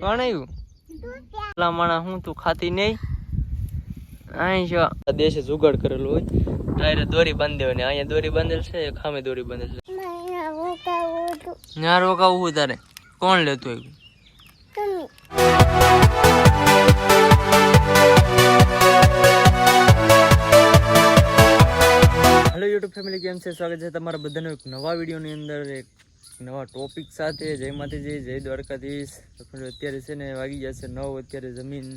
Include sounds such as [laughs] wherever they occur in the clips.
કોણ આવ્યું? પેલા માણા હું તું ખાતી નહીં અહીં જો. દેશે જુગાડ કરેલું હોય. ટાયરે દોરી બાંધી દેવાની અહીંયા દોરી બાંધેલ છે ખામે દોરી બાંધેલ છે. ના રોકાવું હું તારે? કોણ લેતું આવ્યું? હેલો યુટ્યુબ ફેમિલી કેમ છે? સ્વાગત છે તમારા બધાનો એક નવા વિડીયોની અંદર એક નવા ટોપિક સાથે જય માતાજી જય દ્વારકાધીશ અત્યારે છે ને વાગી જશે નવ અત્યારે જમીન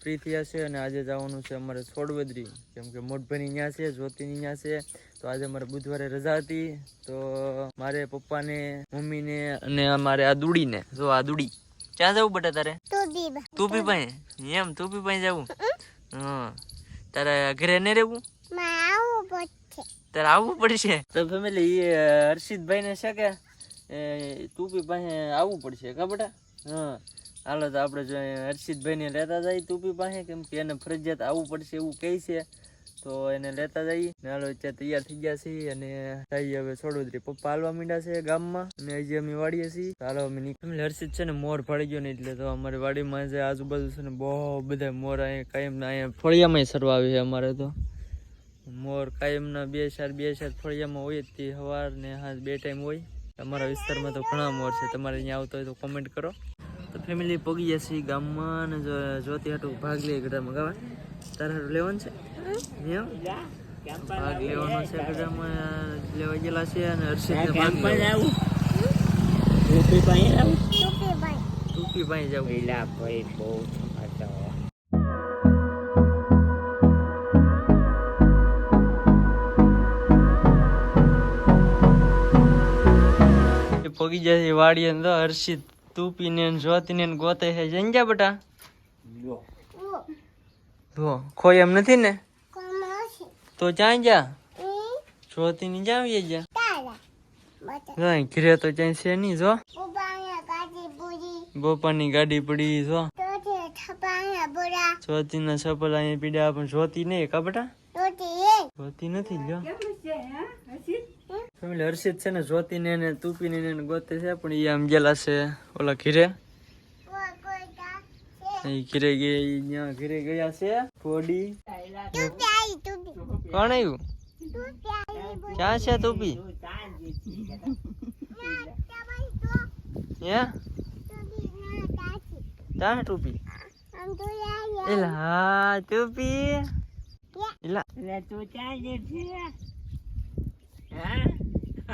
ફ્રી થયા છે અને આજે જવાનું છે અમારે છોડવદરી કેમ કે મોટભાઈની ત્યાં છે જ્યોતિની ત્યાં છે તો આજે અમારે બુધવારે રજા હતી. તો મારે પપ્પાને મમ્મીને અને અમારે આ દુડીને જો આ દુડી ક્યાં જવું બટા તારે? તુપી પાસે એમ તુપી પાસે જવું હા. તારે ઘરે ને રહેવું? તારે આવવું પડશે? તો ફેમિલી હર્ષિતભાઈ ને છે કે? એ બી પાસે આવવું પડશે, કા હા. હાલો તો આપણે જો હર્ષિતભાઈ ને લેતા જઈએ ટૂપી પાસે, કેમ કે એને ફરજિયાત આવવું પડશે એવું કહે છે. તો એને લેતા જઈએ ને હાલો, અત્યારે તૈયાર થઈ ગયા છીએ અને જઈએ હવે છોડોદરી પપ્પા હાલવા માંડ્યા છે ગામમાં. અને હજી અમે વાડીએ છીએ. તો હાલો, અમે નીકળી હર્ષિત છે ને મોર ફળી ગયો ને એટલે તો અમારી વાડીમાં જે આજુબાજુ છે ને બહુ બધા મોર અહીંયા કાયમ અહીંયા ફળિયામાં સરવા આવે છે અમારે તો. મોર કાયમના બે ચાર બે ચાર ફળિયામાં હોય જ તે સવાર ને હા બે ટાઈમ હોય. અમારા વિસ્તારમાં તો ઘણા મોર છે. તમારે અહીંયા આવતો હોય તો કોમેન્ટ કરો. તો ફેમિલી પગી જશે ગામમાં અને જો જોતી હાટું ભાગ લે ગઢામાં ગાવા તારે હાટું લેવાનું છે? ભાગ લેવાનો છે ગઢામાં. લેવા ગયેલા છે અને હર્ષિત ભાગ લેવાનો. ટૂંકી પાસે જવું પગી જાય છે વાડી અંદર હર્ષિત તુપીને ને જ્યોતિને ને ગોતે છે. જઈ ગયા બેટા? જો ખોઈ એમ નથી ને? તો ક્યાં જા જોતી ની જ્યાં આવીએ જા ઘરે તો ક્યાંય છે નહીં જો. બોપાની ગાડી પડી જો. જોતી ના ચપ્પલ અહીંયા પીડ્યા પણ જોતી નહીં કા બેટા? જ્યોતિ નથી લ્યો. ફેમિલી હર્ષિત છે ને જ્યોતિ ને ને તુપી ને ગોતે છે, પણ એ આમ ગયેલા છે ઓલા ઘીરે. એ ઘીરે ગયા ત્યાં ઘીરે ગયા છે ફોડી કોણ આવ્યું ક્યાં છે તુપી? હે? ક્યાં ટુપી એલા, હા ટુપી એલા.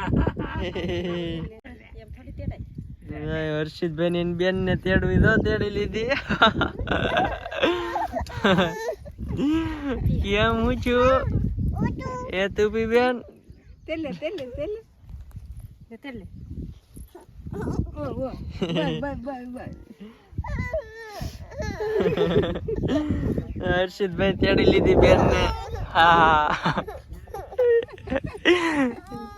[laughs] હર્ષિતભાઈ ની બેન ને તેડવી દો તેડી લીધી. [laughs] કેમ હું છું? એ તું બી બેન? તેલે તેલે તેલે. તેલે. હર્ષિતભાઈ તેડી લીધી બેન ને હા હું કરતી છું બેટા આમ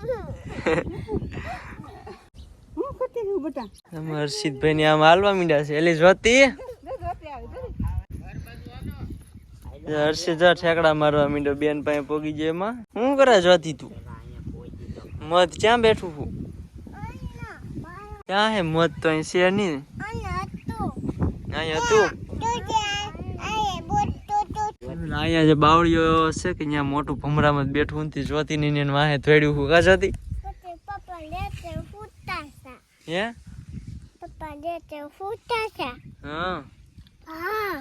હર્ષિતભાઈ ને આમ હાલવા મીડ્યા છે. જો હર્ષિત જો મારવા મીડ્યો બેન પાસે પોગી જાય એમાં. શું કરે જોતી તું? મત ક્યાં બેઠું છું? ક્યાં હે મત તો અહીં નહીં? અહીંયા હતું અહીંયા જે બાવળીઓ છે કે ત્યાં મોટું ભમરામાં બેઠું નથી. જોતી નહીં વાહે ધોડ્યું હું કા જોતી? હે? હા.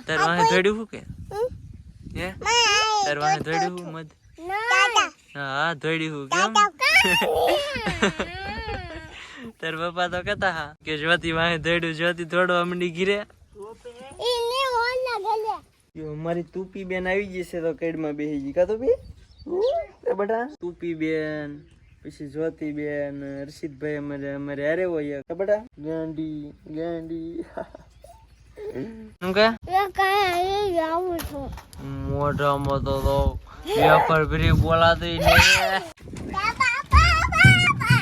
તાર વાહે ધોડ્યું હું કે? હે? તાર વાહે ધોડ્યું હું મત હા ધોડ્યું હું કેમ? [laughs] તાર પપ્પા તો કહેતા હા કે જ્યોતિ વાહે ધોડ્યું જ્યોતિ ધોડવા મંડી ઘીરે. યો અમારી તુપી બેન આવી જશે તો કેડમાં બેસી ગઈ. કા બી એ બટા. તુપી બેન. પછી જ્યોતિ બેન હર્ષિતભાઈ અમારે અમારે હારે હોય કા બેટા ગાંડી ગાંડી શું કે? તો બોલાતી ને.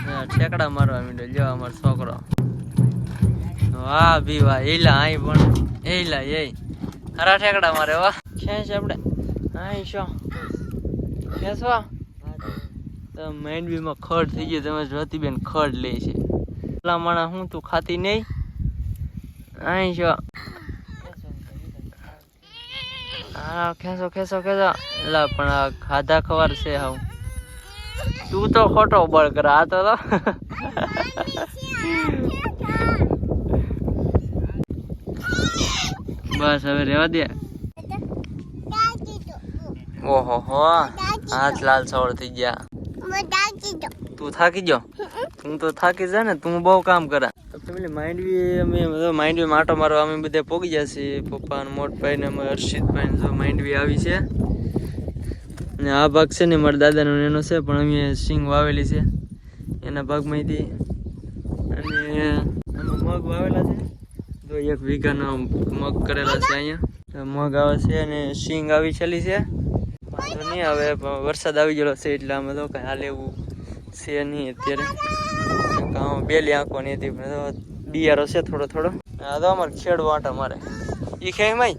હા, ઠેકડા મારવા માંડ્યો. જો અમારો છોકરો. વાહ ભી વાહ. એલા આઈ પણ. એલા એ ખરા ઠેકડા મારે વાહ છે આપણે. આઈ શું ખેંચવા તો માંડવીમાં ખડ થઈ ગયો તમે જ્યોતિબેન ખડ લે છે. પેલા માણા હું તું ખાતી નહીં અહીં છો હા ખેંચો ખેંચો ખેંચો. એટલે પણ આ ખાધા ખવાર છે હાવ. તું તો ખોટો બળ કર આ તો તો. બસ હવે રેવા દે. ઓહો હો. હાથ લાલ સવળ થઈ ગયા. તું થાકી ગયો? તું તો થાકી જા ને, તું બહુ કામ કરા. તો ફેમિલી માંડવી અમે માંડવી માટો મારવા અમે બધા પોગી ગયા છીએ. પપ્પા ને મોટભાઈ ને અમે હર્ષિતભાઈ જો માંડવી આવી છે. ને આ ભાગ છે ને મારા દાદાનો એનો છે, પણ અમે સિંગ વાવેલી છે. એના ભાગમાંથી અને આમાં મગ વાવેલા છે. તો એક વીઘાના મગ કરેલા છે અહીંયા. મગ આવે છે અને સિંગ આવી છેલી છે. વાંધો નહીં પણ વરસાદ આવી ગયેલો છે, એટલે અમે તો કાંઈ હાલે એવું છે નહીં અત્યારે. કામ બેલી આંખો નહીં હતી બિયારો છે થોડો થોડો. આ તો અમારે ખેડવા આટા મારે. એ ખેય માય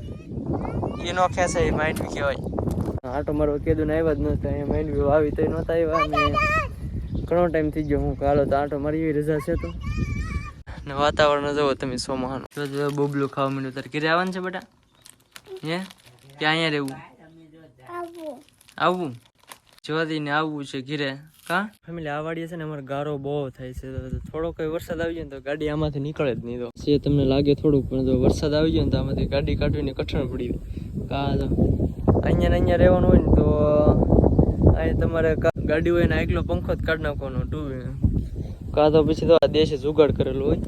એ નો ખેંચે એ માંડવી કહેવાય. આટો મારો કીધું ને આવ્યા જ નહોતા અહીંયા બી વાવી તો નહોતા આવ્યા ને. ઘણો ટાઈમ થઈ ગયો હું કાલો તો આટો મારી એવી રજા છે તો. ને વાતાવરણ જવો તમે સો જો બબલું ખાવા માંડ્યું તારે ઘરે આવવાનું છે બેટા? હે? કે અહીંયા રહેવું? આવવું જોવા ને આવવું છે ઘીરે. કા? ફેમિલી આ વાડીએ છે ને અમારે ગારો બહુ થાય છે. થોડો કોઈ વરસાદ આવી જાય ને તો ગાડી આમાંથી નીકળે જ નહીં તો. છે તમને લાગે થોડુંક, પણ જો વરસાદ આવી જાય ને તો આમાંથી ગાડી કાઢવીને કઠણ પડી કા તો અહીંયા ને અહીંયા રહેવાનું હોય ને તો અહીંયા તમારે ગાડી હોય ને એકલો પંખો જ કાઢી નાખવાનો, ટુ કાં તો પછી તો આ દેશે જુગાડ કરેલું હોય.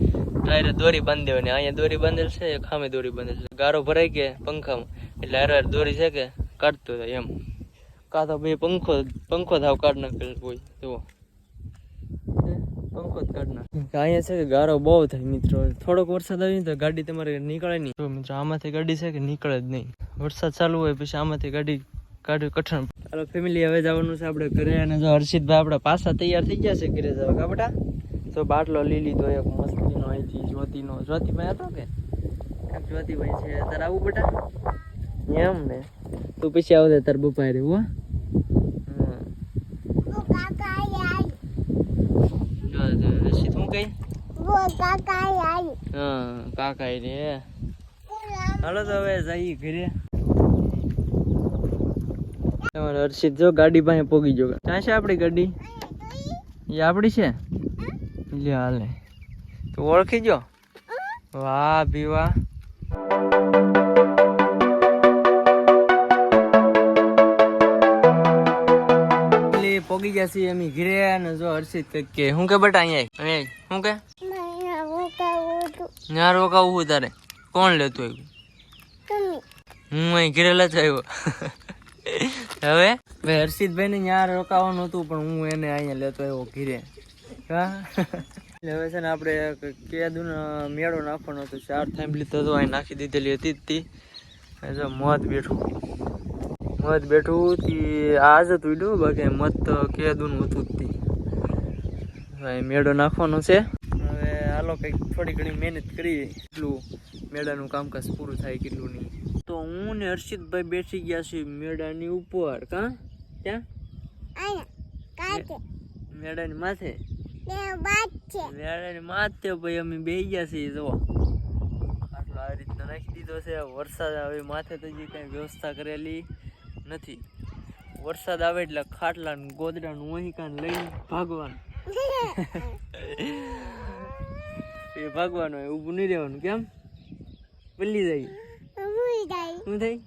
ટાયરે દોરી બાંધી દેવાની અહીંયા દોરી બાંધેલ છે ખામે દોરી બાંધેલ છે. ગારો ભરાઈ કે પંખામાં. એટલે હારે દોરી છે કે કાઢતો થાય એમ. કા તો ભાઈ પંખો પંખો થાવ કાઢ નાખેલ હોય જુઓ. પંખો જ કાઢ નાખે. અહીંયા છે કે ગારો બહુ થાય મિત્રો. થોડોક વરસાદ આવી તો ગાડી તમારે નીકળે નહીં. તો મિત્રો આમાંથી ગાડી છે કે નીકળે જ નહીં. વરસાદ ચાલુ હોય પછી આમાંથી ગાડી કાઢવી કઠણ. ચાલો ફેમિલી હવે જવાનું છે આપણે ઘરે અને જો હર્ષિતભાઈ આપણા પાછા તૈયાર થઈ ગયા છે ઘરે જવા. કા બેટા? તો બાટલો લઈ લીધો એક મસ્તીનો અહીંથી જ્યોતિનો. જ્યોતિભાઈ હતો કે? જ્યોતિભાઈ છે. તારે આવું બેટા? એમ ને. તું પછી આવજે તાર બપાય રહેવું હા જો, જો, રસીદ હું કઈ હા કાકા રે. હાલો હવે જઈએ ઘરે. હર્ષિત જો ગાડી પાસે પોગી જો ક્યાં છે આપણી ગાડી? એ આપણી છે? લે હાલે. તું ઓળખી જો વાહ એટલે પોગી જશે એમ ઘીરે અને જો હર્ષિત કે, શું કે બેટા અહીંયા શું કે? ત્યાં રોકાવું તારે. કોણ લેતું આવ્યું? હું અહીં ઘરે જ આવ્યો. હવે? ભાઈ હર્ષિતભાઈ ને ત્યાં રોકાવાનું હતું પણ હું એને અહીંયા લેતો આવ્યો ઘીરે. હવે છે ને આપણે કેદું મેળો નાખવાનો હતો. ચાર થાંભલી તો જો અહીં નાખી દીધેલી હતી જ તી. જો મધ બેઠું. મત બેઠું તી આજ હતું ઈડું બાકી મત કેદું હતું જ તી. મેળો નાખવાનો છે. હાલો કંઈક થોડી ઘણી મહેનત કરી એટલું મેળાનું કામકાજ પૂરું થાય કેટલું નહીં. તો હું ને હર્ષિતભાઈ બેસી ગયા છીએ મેળાની ઉપર કા? ત્યાં મેળાની માથે? મેળાની માથે ભાઈ અમે બે ગયા છીએ જો. આટલો આ રીતના નાખી દીધો છે. વરસાદ આવે માથે તો જે કાંઈ વ્યવસ્થા કરેલી નથી. વરસાદ આવે એટલે ખાટલા ગોદડાનું ગોદડા નું વહી કાન લઈને ભાગવાનું. [laughs] એ ભાગવાનું હોય ઊભું નહીં રહેવાનું કેમ? પલ્લી જાય. શું થાય?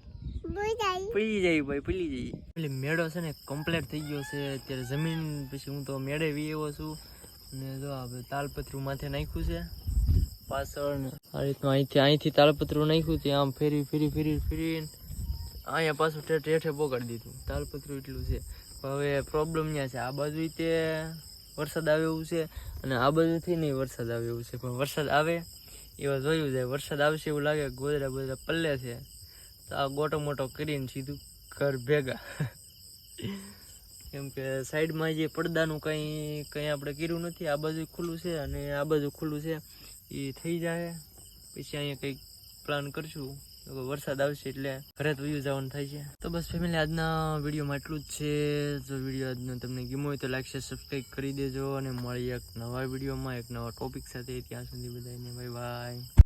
પડી જાય. ભાઈ પડી જાય. એટલે મેળો છે ને કમ્પ્લીટ થઈ ગયો છે. અત્યારે જમીન પછી હું તો મેળે વી એવો છું. ને જો આપણે તાલપત્રું માથે નાખ્યું છે. પાછળ ને આ રીતનું અહીંથી અહીંથી તાલપત્રું નાખ્યું છે. આમ ફેરી ફેરી ફેરી ફેરીને અહીંયા પાછું ઠેઠ ઠેઠે પોગાડી દીધું. તાલપત્રું એટલું છે. હવે પ્રોબ્લેમ ત્યાં છે. આ બાજુ તે વરસાદ આવે એવું છે. અને આ બાજુથી નહીં વરસાદ આવે એવું છે. પણ વરસાદ આવે, એવા જોયું જાય. વરસાદ આવશે એવું લાગે ગોદરા બોદરા પલ્લે છે. તો આ ગોટો મોટો કરીને સીધું ઘર ભેગા. કેમ કે સાઈડમાં જે પડદાનું કંઈ કંઈ આપણે કર્યું નથી, આ બાજુ ખુલ્લું છે અને આ બાજુ ખુલ્લું છે. એ થઈ જાય. પછી અહીંયા કંઈક પ્લાન કરશું. વરસાદ આવશે એટલે ઘરે તો જવાનું થાય છે. તો બસ ફેમિલી આજના વિડીયોમાં એટલું જ છે. જો વીડિયો આજનો તમને ગમ્યો હોય તો લાઈક શેર સબસ્ક્રાઈબ કરી દેજો અને મળીએ એક નવા વિડીયોમાં એક નવા ટોપિક સાથે. ત્યાં સુધી બધાને બાય બાય